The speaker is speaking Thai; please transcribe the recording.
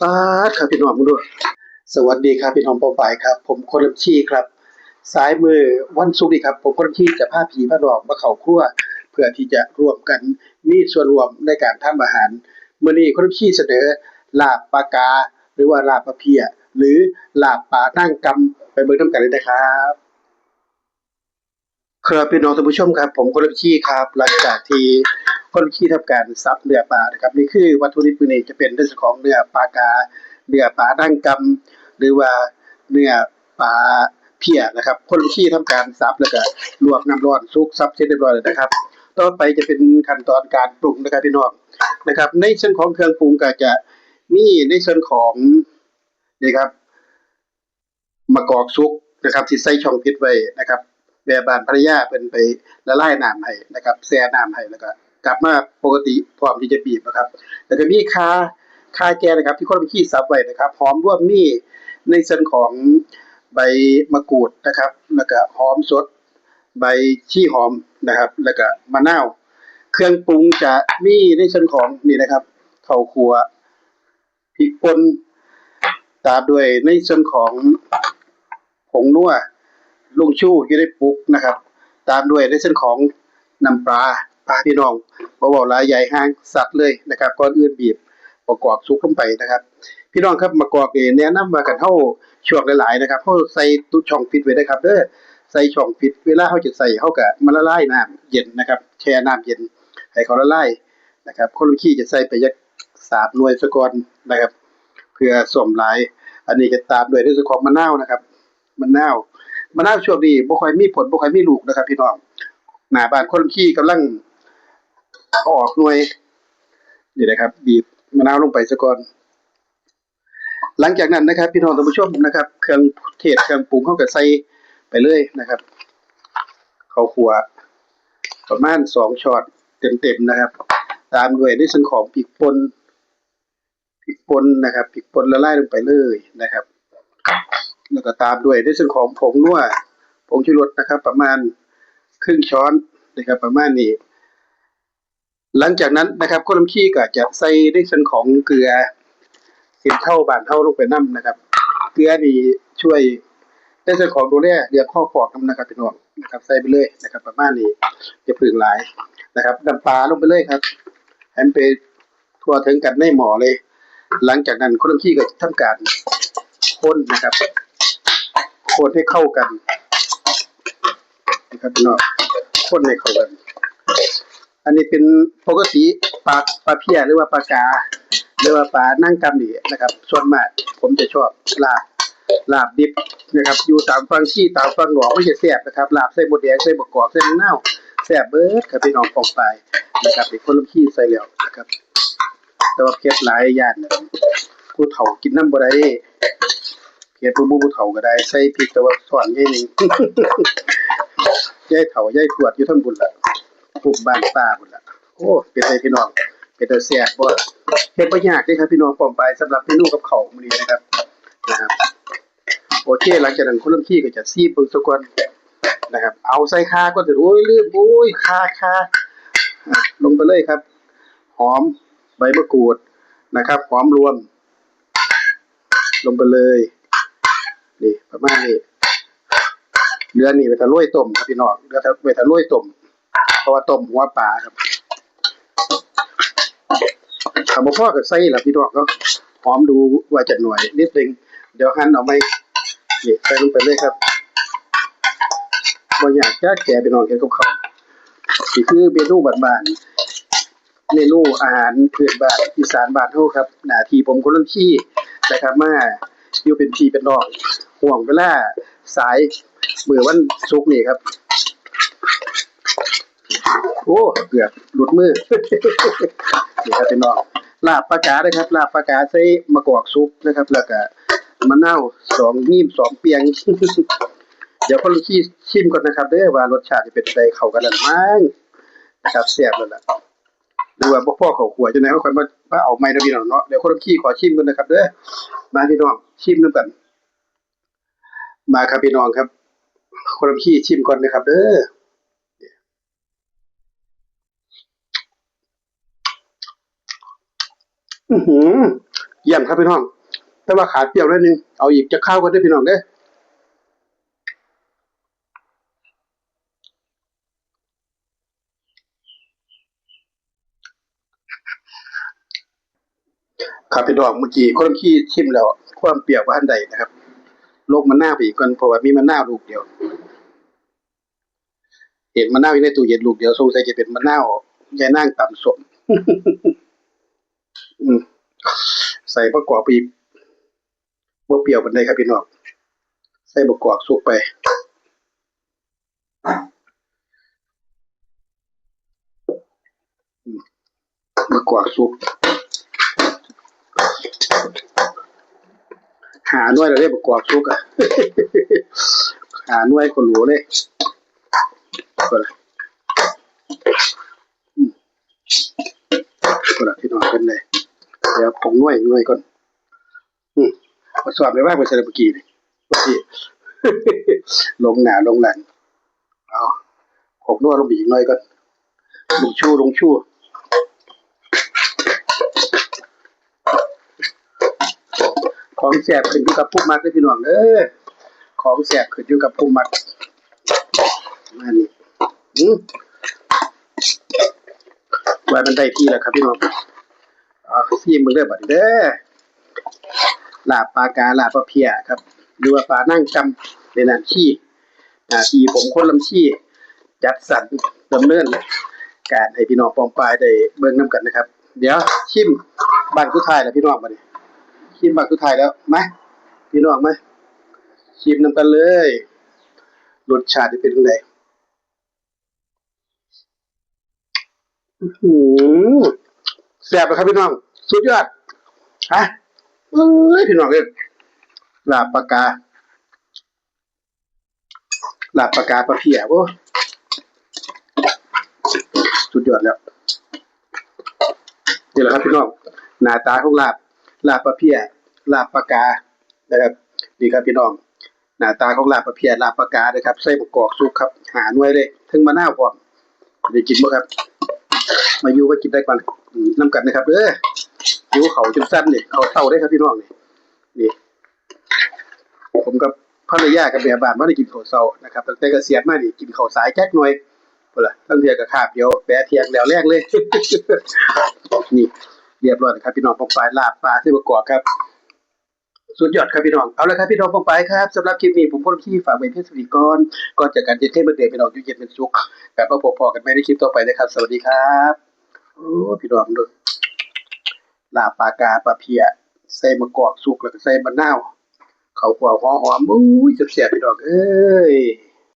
ป้าครับพี่น้องมึงด้วยสวัสดีครับพี่น้องปอปายครับ ผมคนลำชีครับสายมือวันศุกร์นี่ครับ ผมคนลำชีจะพาผีพาดอกมาเข้าครัว เพื่อที่จะร่วมกันมีส่วนรวมในการทำอาหารเมื้อนี้คนลำชีเสนอลาบปลากา หรือว่าลาบปลาเพีย หรือลาบปลานั่งกำไปเบิ่งนํกันเลยนะครับ ครับพี่น้องท่านผู้ชมครับ ผมคนลำชีครับหลังจากที่คนลำชีทำการซับเนื้อปลานะครับนี่คือวัตถุดิบมื้อนี้จะเป็นเรื่องของเนื้อปลากาเนื้อปลาดั้งกำหรือว่าเนื้อปลาเพียนะครับคนที่ทำการซับแล้วก็ลวกน้ำร้อนซุกซับเสร็จเรียบร้อยแล้วนะครับ ต่อไปจะเป็นขั้นตอนการปรุงนะครับพี่น้องนะครับ ในส่วนของเครื่องปรุงก็จะมีในส่วนของนี่ครับมะกอกซุกนะครับที่ใส่ช่องพิษไว้นะครับ แม่บ้านภรรยาเป็นไปละลายน้ำให้นะครับแช่น้ำให้แล้วก็กลับมาปกติพร้อมที่จะบีบนะครับแล้วก็มีคาคาแกนะครับ ที่คนไปขี้ซับไว้นะครับหอมร่วมมีในส่วนของใบมะกรูดนะครับ แล้วก็หอมสด ใบชี้หอมนะครับ แล้วก็มะนาวเครื่องปรุงจะมีในส่วนของนี่นะครับข้าวคั่วพริกป่นตามด้วยในส่วนของผงนัว ลุงชู่อยู่ในปุกนะครับ ตามด้วยในส่นของน้ำปลาปลาพี่น้องบ่เว้าลายใหญ่ห้างสัตว์เลยนะครับก่อนอื่นบีบประกอบซุกลงไปนะครับ พี่น้องครับมะกอกนี่แนะนำว่ากันเฮาช่วงหลายๆนะครับเฮาใส่ตู้ช่องฟิตไว้ได้ครับเด้อใส่ช่องฟิตเวลาเฮาจะใส่เฮาก็มาละลายน้ำเย็นนะครับ แช่น้ำเย็นให้เขาละลายนะครับคนขี้จะใส่ไปยัก3หน่วยซะกอนนะครับ เพื่อสวมหลาย อันนี้ก็ตามด้วยในส่วนของมะนาวนะครับมะนาว มะนาวช่วงนี้บ่ค่อยมีผลบ่ค่อยมีลูกนะครับ พี่น้องหน้าบ้านคนขี้กำลังออกหน่วย นี่นะครับ บีบมะนาวลงไปซะก่อน หลังจากนั้นนะครับ พี่น้องท่านผู้ชมนะครับ เครื่องเทศเครื่องปรุงเข้ากับใส่ไปเลยนะครับข้าวคั่วประมาณสองช้อนเต็มๆนะครับ ตามด้วยในส่วนของพริกป่นพริกป่นนะครับพริกป่นละลายลงไปเลยนะครับ แล้วก็ตามด้วยในส่วนของผงนัวผงชูรสนะครับ ประมาณครึ่งช้อนนะครับประมาณนี้ หลังจากนั้นนะครับข้นน้ำขี้ก็จะใส่ในส่วนของเกลือสิบเท่าบานเท่าลงไปน้ำนะครับ เกลือนี่ช่วยในส่วนของดูแลเรื่องข้อปอกน้ำนะครับพี่น้องนะครับ ใส่ไปเลยนะครับ ประมาณนี้จะพึ่งหลายนะครับน้ำปลาลงไปเลยครับให้มันไปทั่วถึงกันในหมอเลย หลังจากนั้นข้นขี้ก็ทำการคนนะครับ คนให้เข้ากันนะครับพี่น้องคนให้เข้ากัน อันนี้เป็นปกติปลาปลาเพียหรือว่าปลากา หรือว่าปลานั่งกำนี่นะครับ ส่วนมากผมจะชอบลาบลาบดิบนะครับ อยู่ตามฟังขี้ตามฟังหนองไม่ใช่แซ่บนะครับลาบใส่บดแดงใส่บกกอกใส่มะนาแซ่บเบิร์ดครับพี่น้องปองไปนะครับเป็นคนลำขี้ใส่แล้วนะครับ แต่ว่าเผ็ดหลายอย่างนะผู้เฒ่ากินน้ำบ่ได้ เผ็ดผู้บ่ผู้เฒ่าก็ได้ใส่พริกแต่ว่าสอนใหญ่หนึงยายเฒ่ายายทวดอยู่ทั้งบุญละปลูกบ้านป้าพุ่นล่ะโอ้เป็นไงพี่น้องเป็นตาแซ่บบ่เฮ็ดบ่ยากเด้ครับพี่น้องป้อมไปสำหรับเมนูกับข้าวมื้อนี้นะครับนะครับโอเคหลังจากนั้นคนลำขี้ก็จะซีบเบิ่งซะก่อนนะครับ เอาใส่คาก่อนเถอะโอ้ยลืมโอ้ยคาคาลงไปเลยครับ หอมใบมะกรูดนะครับ หอมรวม ลงไปเลย นี่ประมาณนี้เรือนี่ไปทะลุยต้มครับพี่น้องเรือไปทะลุยต้มเพราะว่าต้มหัวปลาครับถ้าบ่พอก็ใส่ละพี่น้องก็หอมดูว่าจะหน่วยนิดนึงเดี๋ยวหั่นเอาไหมนี่ใส่ลงไปเลยครับบ่อยากจะแก่พี่น้องเฮ็ดกับข้าวนี่คือเมนูบ้านๆเมนูอาหารพื้นบ้านอีสานบ้านเฮาครับหน้าที่ผมคนละที่นะครับมาอยู่เป็นพี่เป็นน้อง ห่วงเวลาสายมื้อวันศุกนี่ครับ โอ้เกือบหลุดมือนี่ครับพี่น้องลาบปลากาเลยครับลาบปลากาใส่มะกอกซุปนะครับ แล้วก็มะนาวสองมีมสองเปียง เดี๋ยวคนลูกี้ชิมก่อนนะครับเด้อว่ารสชาติจะเป็นไงเข้ากันแล้วมั้งนะครับแซ่บแล้วล่ะหรือว่าบ่พอเขาขัวจังได๋เขาคอยมาเอาใหม่เนาะพี่น้องเนาะเดี๋ยวคนลูกขี้ขอชิมก่อนนะครับเด้อมาพี่น้องชิมนำกัน มาครับพี่น้องครับคนขี้ชิมก่อนนะครับเด้ออือหือเยี่ยมครับพี่น้อง แต่ว่าขาดเปรี้ยวนิดนึง เอาอีกจะเข้าวกันได้พี่น้องเด้อครับพี่น้องเมื่อกี้คนขี้ชิมแล้ว ความเปรี้ยวว่าอันใดนะครับ ลกมันหน้าไปอีกก่อนเพราะว่ามีมันหน้าลูกเดียวเห็นมะนหน้าอยู่ในตู้เย็นลูกเดียวสงสัยจะเป็นมะนหน้าวยายนางต่ำสมใส่ประกอบไปอีกบ่เปรี้ยวปานใดครับพี่น้องใส่ประกอบสุกไปประกอบสุก หาหน่วยเราได้ประกอบสุกอะหาหน่วยคนรู้เลยก็ละคนละพี่น้องกันเลยเดี๋ยวผมหน่วยหน่วยก่อนอืมมาสอบไปว่าไปเสร็จเมื่อกี้นี่เมื่อกี้ลงหนาลงหลังเอาผมนวดลงไปอีกหน่อยก่อนลงชู่ลงชู่ ของแสบขึ้นอยู่กับผู้มักเลยพี่น้องเอ้ยของแสบขึ้นอยู่กับผู้มักนั่นนี่อืมไว้มันได้ที่แล้วครับพี่น้องเอาซีมึงเด้อบัดเด้อลาบปลากาลาบปลาเพียครับหรือว่าปลานั่งจำเป็นอาชีพอาทีผมคนลำชีจัดสรรดำเนินการให้พี่น้องปองปลายได้เบิ่งน้ำกันนะครับ เดี๋ยวชิมบางสุดท้ายแล้วพี่น้องมาดิ ชิมบางสุดท้ายแล้วมาพี่น้องมาชิมน้ำกันเลยรสชาติจะเป็นยังไงหือแซ่บเลยครับพี่น้อง สุดยอดฮะเอ้ยพี่น้องเอ้ยลาบปากกาลาบปากกาปลาเพียโอ้สุดยอดแล้วนี่แหละครับพี่น้องหน้าตาของลาบ ลาบปลาเพียลาบปากานะครับนี่ครับพี่น้องหน้าตาของลาบปลาเพียลาบปากานะครับใส่ประกอบสุกครับ หาหน่วยเลยถึงมะนาวพร้อมได้กินบ่ครับ มาอยู่ก็กินได้ก่อนน้ำกันนะครับเด้อหิวเขาจนสั้นเนี่ยเขาเต่าได้ครับพี่น้องนี่นี่ผมกับภรรยากับแม่บ้านมาได้กินข้าวเช้านะครับตั้งแต่เกษียณมานี่กินข้าวสายแจ๊กหน่อยพุ่นล่ะตั้งเทียก็คาเดียวแปะเทียงแล้วแรกเลย นี่ เรียบร้อยนะครับพี่น้องปองปลายลาบปลาที่ประกอบครับ สุดยอดครับพี่น้อง เอาละครับพี่น้องปองปลายครับสำหรับคลิปนี้ผมพ้นที่ฝากไว้เพียงสวัสดีก่อนก่อนจากการเย็นเทศเมื่อเดือนพี่น้องยู่เย็นเป็นสุขกับมาพบพอกันใหม่ในคลิปต่อไปนะครับ สวัสดีครับโอ้พี่น้องดูลาบปลากาปลาเพียใส่มะกอกสุกแล้วก็ใส่มะนาวเขาวคั่วหอมอุ้ยแซ่บๆพี่น้องเอ้ย